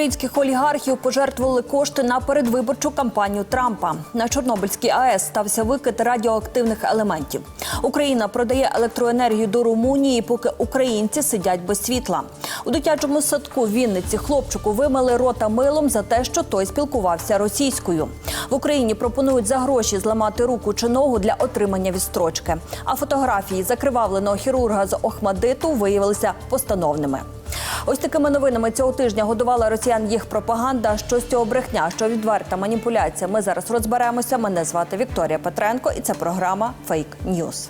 українських олігархів пожертвували кошти на передвиборчу кампанію Трампа. На Чорнобильській АЕС стався викид радіоактивних елементів. Україна продає електроенергію до Румунії, поки українці сидять без світла. У дитячому садку в Вінниці хлопчику вимили рота милом за те, що той спілкувався російською. В Україні пропонують за гроші зламати руку чи ногу для отримання відстрочки. А фотографії закривавленого хірурга з Охмадиту виявилися постановними. Ось такими новинами цього тижня годувала росіян їх пропаганда. Що з цього брехня, що відверта маніпуляція. Ми зараз розберемося. Мене звати Вікторія Петренко, і це програма Фейк Ньюз.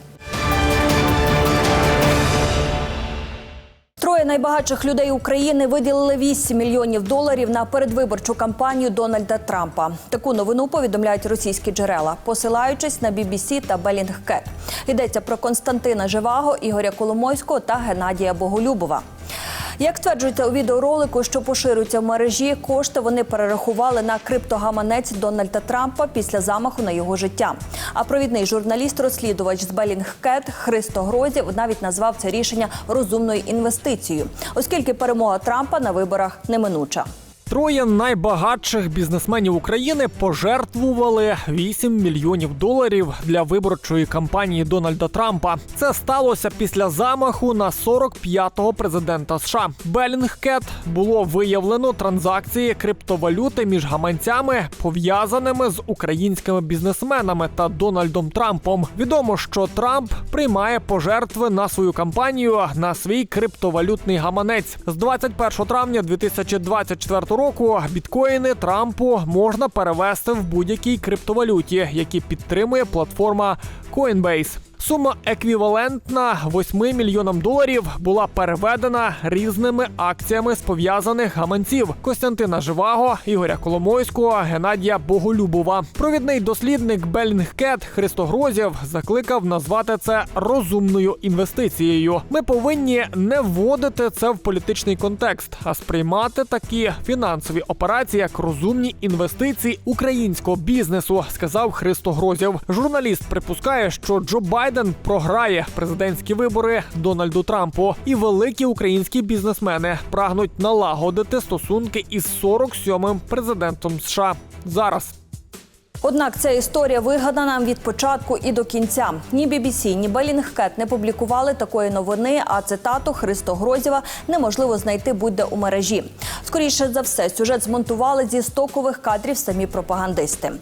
Троє найбагатших людей України виділили 8 мільйонів доларів на передвиборчу кампанію Дональда Трампа. Таку новину повідомляють російські джерела, посилаючись на BBC та Белінгкет. Йдеться про Константина Живаго, Ігоря Коломойського та Геннадія Боголюбова. Як стверджується у відеоролику, що поширюється в мережі, кошти вони перерахували на криптогаманець Дональда Трампа після замаху на його життя. А провідний журналіст-розслідувач з Белінгкет Христо Грозів навіть назвав це рішення розумною інвестицією, оскільки перемога Трампа на виборах неминуча. Троє найбагатших бізнесменів України пожертвували 8 мільйонів доларів для виборчої кампанії Дональда Трампа. Це сталося після замаху на 45-го президента США. Белінгкет було виявлено транзакції криптовалюти між гаманцями, пов'язаними з українськими бізнесменами та Дональдом Трампом. Відомо, що Трамп приймає пожертви на свою кампанію на свій криптовалютний гаманець з 21 травня 2024 року. Біткоїни Трампу можна перевести в будь-якій криптовалюті, які підтримує платформа Coinbase. Сума еквівалентна 8 мільйонам доларів була переведена різними акціями з пов'язаних гаманців Костянтина Живаго, Ігоря Коломойського, Геннадія Боголюбова. Провідний дослідник Белінгкет Христо Грозєв закликав назвати це розумною інвестицією. Ми повинні не вводити це в політичний контекст, а сприймати такі фінансові операції як розумні інвестиції українського бізнесу, сказав Христо Грозєв. Журналіст припускає, що Джо Байден програє президентські вибори Дональду Трампу, і великі українські бізнесмени прагнуть налагодити стосунки із 47-м президентом США зараз. Однак ця історія вигадана від початку і до кінця. Ні BBC, ні Белінгкет не публікували такої новини, а цитату Христо Грозєва неможливо знайти будь-де у мережі. Скоріше за все, сюжет змонтували зі стокових кадрів самі пропагандисти.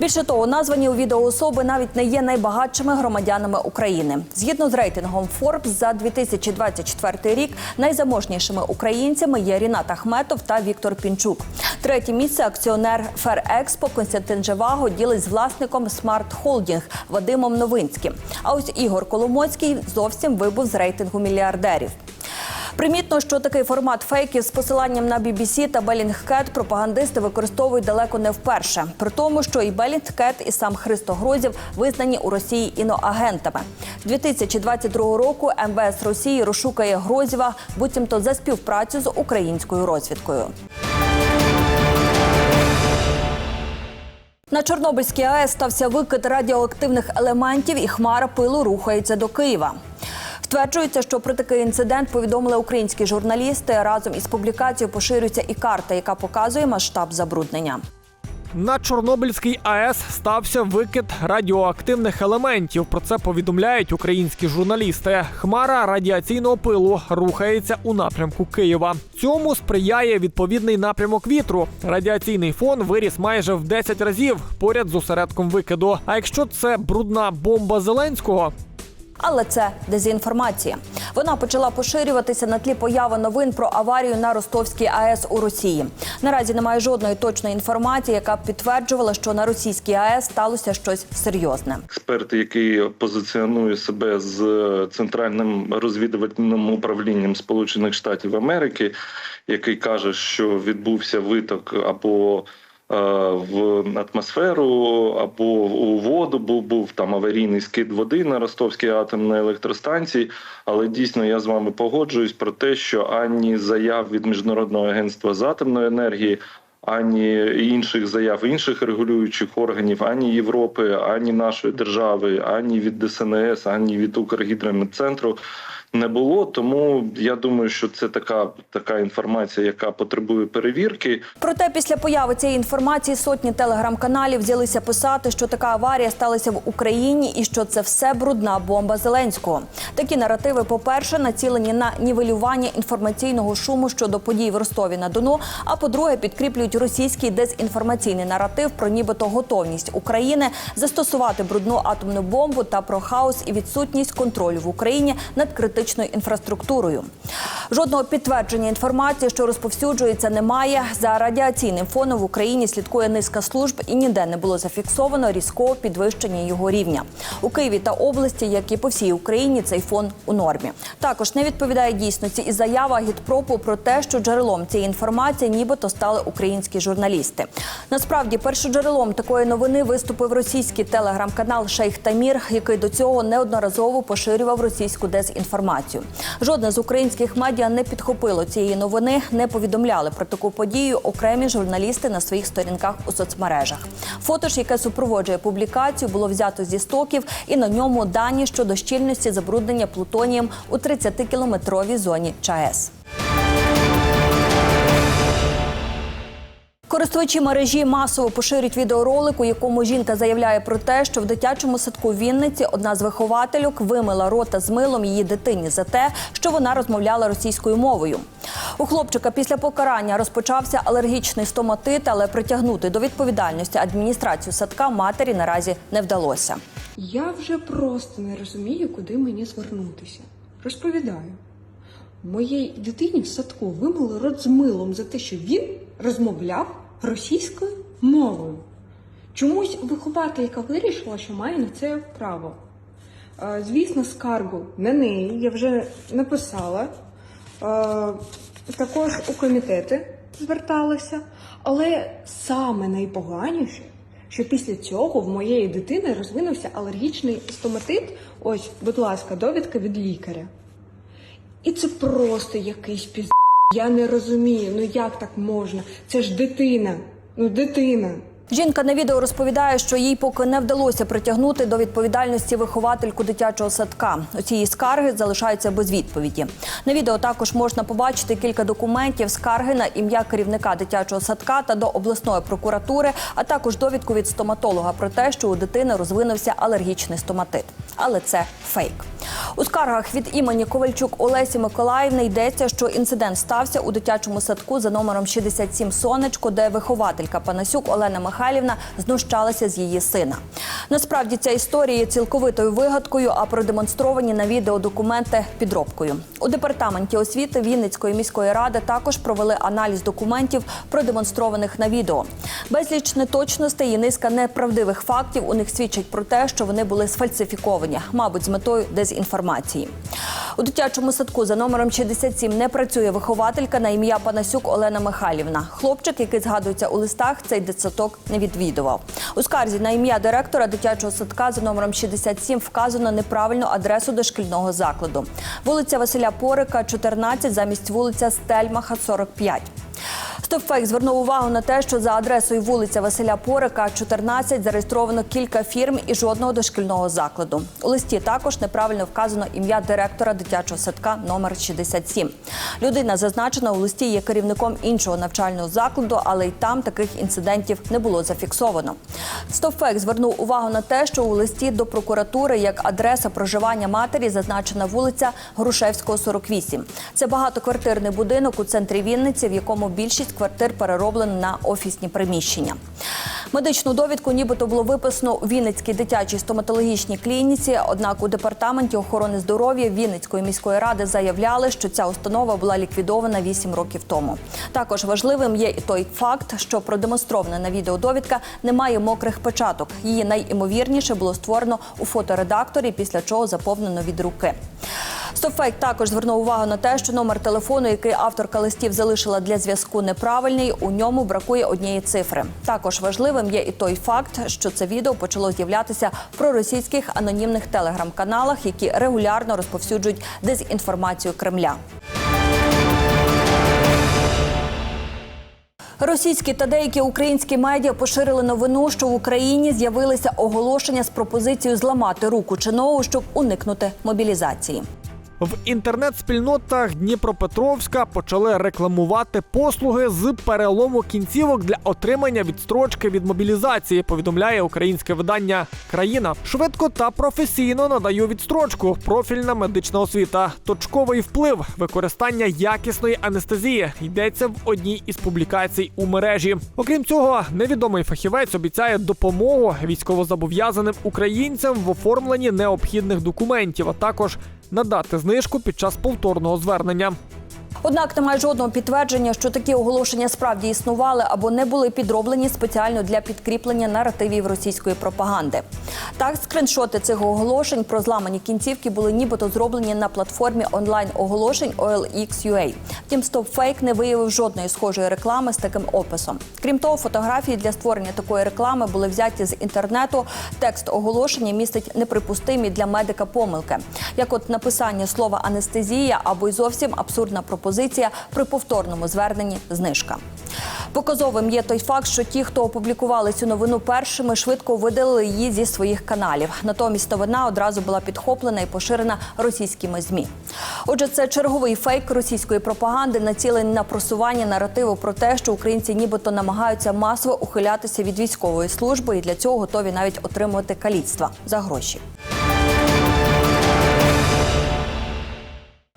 Більше того, названі у відео особи навіть не є найбагатшими громадянами України. Згідно з рейтингом Forbes, за 2024 рік найзаможнішими українцями є Рінат Ахметов та Віктор Пінчук. Третє місце акціонер Ферекспо Константин Живаго ділить з власником Смарт Холдінг Вадимом Новинським. А ось Ігор Коломоцький зовсім вибув з рейтингу мільярдерів. Примітно, що такий формат фейків з посиланням на BBC та Белінгкет пропагандисти використовують далеко не вперше. При тому, що і Белінгкет, і сам Христо Грозів визнані у Росії іноагентами. З 2022 року МВС Росії розшукає Грозєва, буцімто за співпрацю з українською розвідкою. На Чорнобильській АЕС стався викид радіоактивних елементів, і хмара пилу рухається до Києва. Стверджується, що про такий інцидент повідомили українські журналісти. Разом із публікацією поширюється і карта, яка показує масштаб забруднення. На Чорнобильській АЕС стався викид радіоактивних елементів. Про це повідомляють українські журналісти. Хмара радіаційного пилу рухається у напрямку Києва. Цьому сприяє відповідний напрямок вітру. Радіаційний фон виріс майже в 10 разів поряд з осередком викиду. А якщо це брудна бомба Зеленського, Але це дезінформація. Вона почала поширюватися на тлі появи новин про аварію на Ростовській АЕС у Росії. Наразі немає жодної точної інформації, яка б підтверджувала, що на російській АЕС сталося щось серйозне. експерт, який позиціонує себе з центральним розвідувальним управлінням Сполучених Штатів Америки, який каже, що відбувся виток або в атмосферу або у воду був був там аварійний скид води на Ростовській атомній електростанції. Але дійсно я з вами погоджуюсь про те, що ані заяв від міжнародного агентства з атомної енергії, ані інших заяв інших регулюючих органів, ані Європи, ані нашої держави, ані від ДСНС, ані від Укргідрометцентру не було. Тому я думаю, що це така, така інформація, яка потребує перевірки. Проте після появи цієї інформації сотні телеграм-каналів взялися писати, що така аварія сталася в Україні і що це все брудна бомба Зеленського. Такі наративи, по-перше, націлені на нівелювання інформаційного шуму щодо подій в Ростові на Дону. А по-друге, підкріплюють російський дезінформаційний наратив про нібито готовність України застосувати брудну атомну бомбу та про хаос і відсутність контролю в Україні над критичною інфраструктурою. Жодного підтвердження інформації, що розповсюджується, немає. За радіаційним фоном в Україні слідкує низка служб і ніде не було зафіксовано різкого підвищення його рівня. У Києві та області, як і по всій Україні, цей фон у нормі. Також не відповідає дійсності і заява гідпропу про те, що джерелом цієї інформації нібито стали українські журналісти. Насправді, першоджерелом такої новини виступив російський телеграм-канал Шейх Тамір, який до цього неодноразово поширював російську дезінформацію. Жодне з українських медіа не підхопило цієї новини, не повідомляли про таку подію окремі журналісти на своїх сторінках у соцмережах. Фото ж, яке супроводжує публікацію, було взято зі стоків, і на ньому дані щодо щільності забруднення плутонієм у 30-кілометровій зоні ЧАЕС. Користувачі мережі масово поширюють відеоролик, у якому жінка заявляє про те, що в дитячому садку Вінниці одна з виховательок вимила рота з милом її дитині за те, що вона розмовляла російською мовою. У хлопчика після покарання розпочався алергічний стоматит, але притягнути до відповідальності адміністрацію садка матері наразі не вдалося. Я вже просто не розумію, куди мені звернутися. Розповідаю. Моїй дитині в садку вимили рот з милом за те, що він розмовляв російською мовою. Чомусь вихователька вирішила, що має на це право. Е, Звісно, скаргу на неї я вже написала. Е, Також у комітети зверталася. Але саме найпоганіше, що після цього в моєї дитини розвинувся алергічний стоматит. Ось, будь ласка, довідка від лікаря. І це просто якийсь піз... Я не розумію, ну як так можна? Це ж дитина. Ну, дитина. Жінка на відео розповідає, що їй поки не вдалося притягнути до відповідальності виховательку дитячого садка. Оці її скарги залишаються без відповіді. На відео також можна побачити кілька документів, скарги на ім'я керівника дитячого садка та до обласної прокуратури, а також довідку від стоматолога про те, що у дитини розвинувся алергічний стоматит. Але це фейк. У скаргах від імені Ковальчук Олесі Миколаївни йдеться, що інцидент стався у дитячому садку за номером 67 Сонечко, де вихователька Панасюк Олена Михайлівна знущалася з її сина. Насправді ця історія є цілковитою вигадкою, а продемонстровані на відео документи підробкою. У департаменті освіти Вінницької міської ради також провели аналіз документів, продемонстрованих на відео. Безліч неточностей і низка неправдивих фактів у них свідчать про те, що вони були сфальсифіковані, мабуть, з метою дезінформації. У дитячому садку за номером 67 не працює вихователька на ім'я Панасюк Олена Михайлівна. Хлопчик, який згадується у листах, цей дитсадок не відвідував. У скарзі на ім'я директора дитячого садка за номером 67 вказано неправильну адресу дошкільного закладу. Вулиця Василя Порика, 14, замість вулиця Стельмаха, 45. Стопфейк звернув увагу на те, що за адресою вулиця Василя Порика, 14, зареєстровано кілька фірм і жодного дошкільного закладу. У листі також неправильно вказано ім'я директора дитячого садка номер 67. Людина зазначена у листі є керівником іншого навчального закладу, але й там таких інцидентів не було зафіксовано. Стопфейк звернув увагу на те, що у листі до прокуратури як адреса проживання матері зазначена вулиця Грушевського, 48. Це багатоквартирний будинок у центрі Вінниці, в якому більшість квартир перероблено на офісні приміщення. Медичну довідку нібито було виписано у Вінницькій дитячій стоматологічній клініці. Однак у департаменті охорони здоров'я Вінницької міської ради заявляли, що ця установа була ліквідована 8 років тому. Також важливим є і той факт, що продемонстрована на відео довідка не має мокрих печаток. Її найімовірніше було створено у фоторедакторі, після чого заповнено від руки. Стопфейк також звернув увагу на те, що номер телефону, який авторка листів залишила для зв'язку, неправильний. У ньому бракує однієї цифри. Також важливим є і той факт, що це відео почало з'являтися в проросійських анонімних телеграм-каналах, які регулярно розповсюджують дезінформацію Кремля. Російські та деякі українські медіа поширили новину, що в Україні з'явилися оголошення з пропозицією зламати руку чинову, щоб уникнути мобілізації. В інтернет-спільнотах Дніпропетровська почали рекламувати послуги з перелому кінцівок для отримання відстрочки від мобілізації. Повідомляє українське видання Країна. Швидко та професійно надаю відстрочку. Профільна медична освіта, точковий вплив, використання якісної анестезії йдеться в одній із публікацій у мережі. Окрім цього, невідомий фахівець обіцяє допомогу військовозобов'язаним українцям в оформленні необхідних документів, а також надати знижку під час повторного звернення. Однак немає жодного підтвердження, що такі оголошення справді існували або не були підроблені спеціально для підкріплення наративів російської пропаганди. Так, скриншоти цих оголошень про зламані кінцівки були нібито зроблені на платформі онлайн оголошень OLX.ua. Втім, StopFake не виявив жодної схожої реклами з таким описом. Крім того, фотографії для створення такої реклами були взяті з інтернету. Текст оголошення містить неприпустимі для медика помилки, як от написання слова анестезія або й зовсім абсурдна пропозиція при повторному зверненні знижка. Показовим є той факт, що ті, хто опублікували цю новину першими, швидко видалили її зі своїх каналів. Натомість новина одразу була підхоплена і поширена російськими змі. Отже, це черговий фейк російської пропаганди, націлений на просування наративу про те, що українці нібито намагаються масово ухилятися від військової служби і для цього готові навіть отримувати каліцтва за гроші.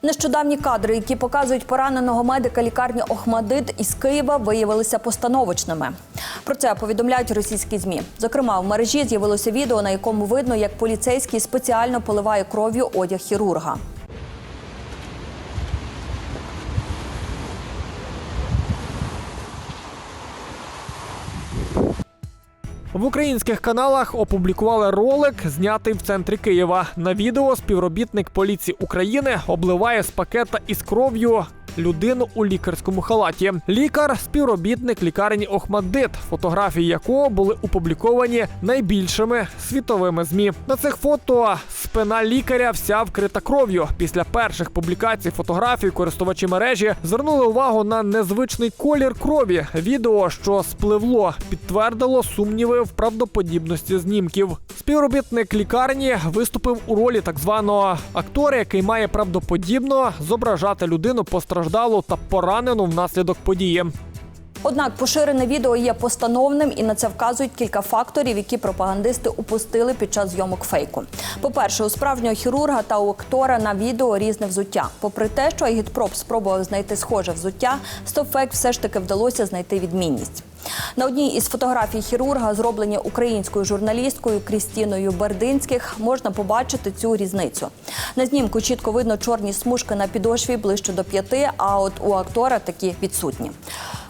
Нещодавні кадри, які показують пораненого медика лікарні Охмадит із Києва, виявилися постановочними. Про це повідомляють російські змі. Зокрема, в мережі з'явилося відео, на якому видно, як поліцейський спеціально поливає кров'ю одяг хірурга. В українських каналах опублікували ролик, знятий в центрі Києва. На відео співробітник поліції України обливає з пакета із кров'ю. Людину у лікарському халаті. Лікар співробітник лікарні Охмаддит, фотографії якого були опубліковані найбільшими світовими змі. На цих фото спина лікаря вся вкрита кров'ю. Після перших публікацій фотографій користувачі мережі звернули увагу на незвичний колір крові. Відео, що спливло, підтвердило сумніви в правдоподібності знімків. Співробітник лікарні виступив у ролі так званого актора, який має правдоподібно зображати людину постраждалу та поранену внаслідок події. Однак поширене відео є постановним і на це вказують кілька факторів, які пропагандисти упустили під час зйомок фейку. По-перше, у справжнього хірурга та у актора на відео різне взуття. Попри те, що агітпроп спробував знайти схоже взуття, стопфейк все ж таки вдалося знайти відмінність. На одній із фотографій хірурга, зроблені українською журналісткою Крістіною Бердинських, можна побачити цю різницю. На знімку чітко видно чорні смужки на підошві ближче до п'яти, а от у актора такі відсутні.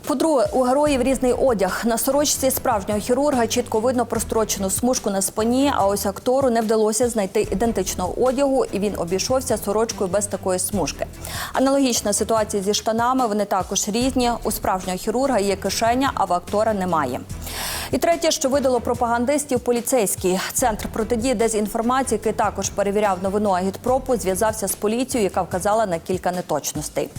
По-друге, у героїв різний одяг. На сорочці справжнього хірурга чітко видно прострочену смужку на спині, а ось актору не вдалося знайти ідентичного одягу, і він обійшовся сорочкою без такої смужки. Аналогічна ситуація зі штанами. Вони також різні. У справжнього хірурга є кишеня, а в актора немає. І третє, що видало пропагандистів, поліцейський центр протидії дезінформації, який також перевіряв новину агітпропу, зв'язався з поліцією, яка вказала на кілька неточностей.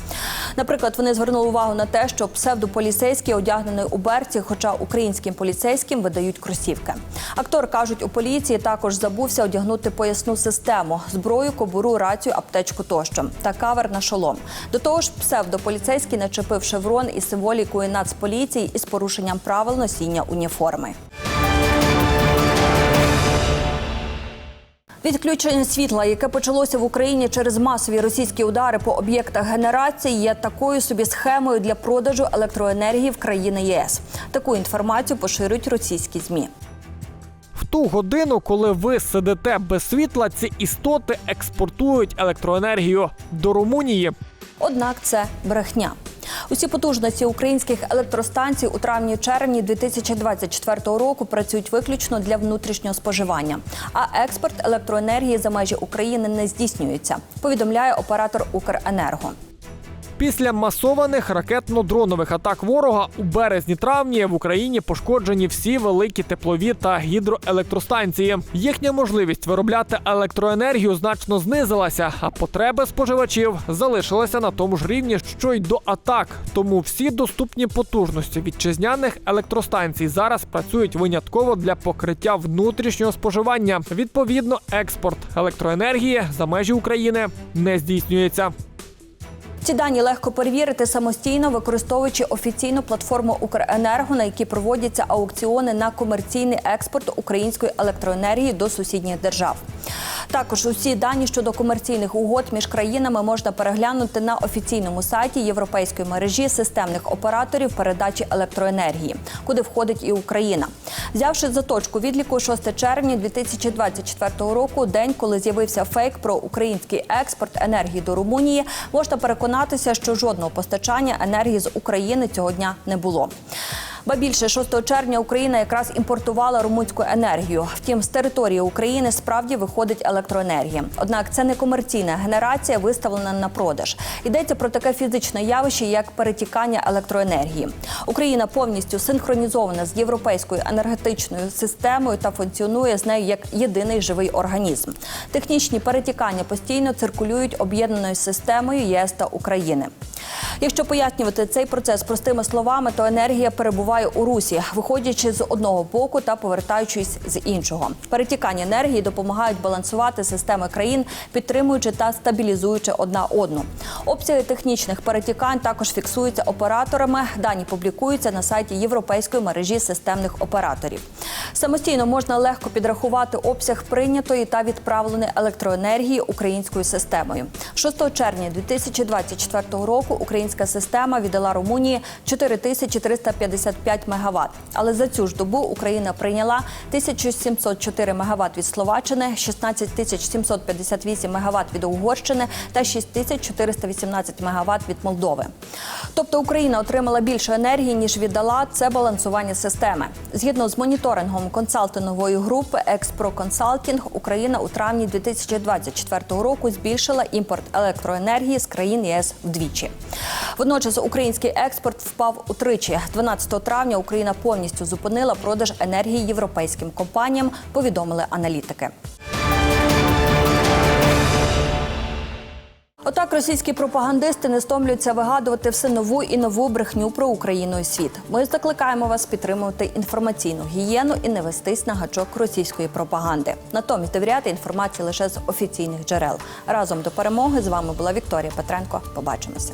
Наприклад, вони звернули увагу на те, що псевдополіцейський одягнений у берці, хоча українським поліцейським видають кросівки. Актор кажуть, у поліції також забувся одягнути поясну систему, зброю, кобуру, рацію, аптечку тощо та кавер на шолом. До того ж, псевдополіцейський начепив шеврон із символікою нацполіції із порушенням правил носіння уніформи. Відключення світла, яке почалося в Україні через масові російські удари по об'єктах генерації, є такою собі схемою для продажу електроенергії в країни ЄС. Таку інформацію поширюють російські змі. В ту годину, коли ви сидите без світла, ці істоти експортують електроенергію до Румунії. Однак це брехня. Усі потужності українських електростанцій у травні-червні 2024 року працюють виключно для внутрішнього споживання, а експорт електроенергії за межі України не здійснюється. Повідомляє оператор Укренерго. Після масованих ракетно-дронових атак ворога у березні-травні в Україні пошкоджені всі великі теплові та гідроелектростанції. Їхня можливість виробляти електроенергію значно знизилася, а потреби споживачів залишилися на тому ж рівні, що й до атак. Тому всі доступні потужності вітчизняних електростанцій зараз працюють винятково для покриття внутрішнього споживання. Відповідно, експорт електроенергії за межі України не здійснюється. Ці дані легко перевірити самостійно, використовуючи офіційну платформу Укренерго, на якій проводяться аукціони на комерційний експорт української електроенергії до сусідніх держав. Також усі дані щодо комерційних угод між країнами можна переглянути на офіційному сайті Європейської мережі системних операторів передачі електроенергії, куди входить і Україна. Взявши за точку відліку 6 червня 2024 року, день, коли з'явився фейк про український експорт енергії до Румунії, можна переконатися, що жодного постачання енергії з України цього дня не було. Ба більше 6 червня Україна якраз імпортувала румунську енергію. Втім, з території України справді виходить електроенергія. Однак це не комерційна генерація, виставлена на продаж. Йдеться про таке фізичне явище, як перетікання електроенергії. Україна повністю синхронізована з європейською енергетичною системою та функціонує з нею як єдиний живий організм. Технічні перетікання постійно циркулюють об'єднаною системою ЄС та України. Якщо пояснювати цей процес простими словами, то енергія перебуває у русі, виходячи з одного боку та повертаючись з іншого. Перетікання енергії допомагають балансувати системи країн, підтримуючи та стабілізуючи одна одну. Обсяги технічних перетікань також фіксуються операторами. Дані публікуються на сайті Європейської мережі системних операторів. Самостійно можна легко підрахувати обсяг прийнятої та відправленої електроенергії українською системою. 6 червня 2024 року українська система віддала Румунії 4355 МВт. Але за цю ж добу Україна прийняла 1704 МВт від Словаччини, 16758 МВт від Угорщини та 6418 МВт від Молдови. Тобто Україна отримала більше енергії ніж віддала. Це балансування системи. Згідно з моніторингом консалтингової групи Експро Консалтінг, Україна у травні 2024 року збільшила імпорт електроенергії з країн ЄС вдвічі. Водночас український експорт впав утричі. 12 травня Україна повністю зупинила продаж енергії європейським компаніям. Повідомили аналітики. Отак російські пропагандисти не стомлюються вигадувати все нову і нову брехню про Україну і світ. Ми закликаємо вас підтримувати інформаційну гігієну і не вестись на гачок російської пропаганди. Натомість довіряти інформації лише з офіційних джерел. Разом до перемоги з вами була Вікторія Петренко. Побачимося.